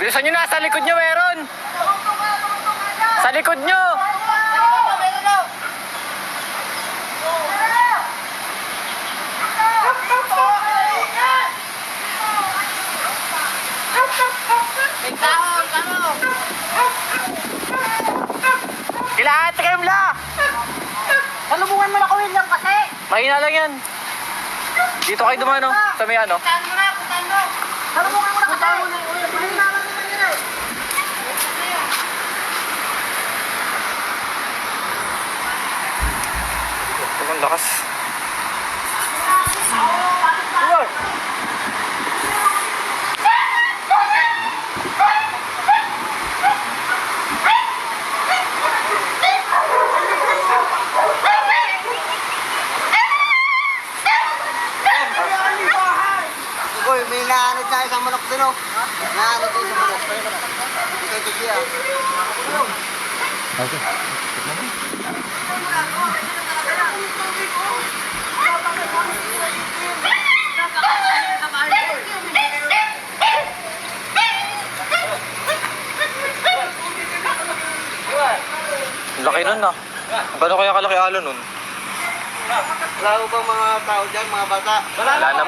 Bilisan nyo na, sa likod nyo meron. Sa likod nyo. Kailangan kayo la. Salubungan mo na ko William kasi. Mahina lang yan. Dito kayo dumano, sa may ano. Puntahan mo na, puntahan mo. Salubungan mo na. Hindi na lang naman yun eh. Ang lakas. Uy, may naanod sa isang manok din oh. Naanod din sa manok. Ito ito siya. Ang Laki nun ah. Gano'n kaya kalaki alo nun? Wala bang mga tao dyan, mga bata? Wala na po.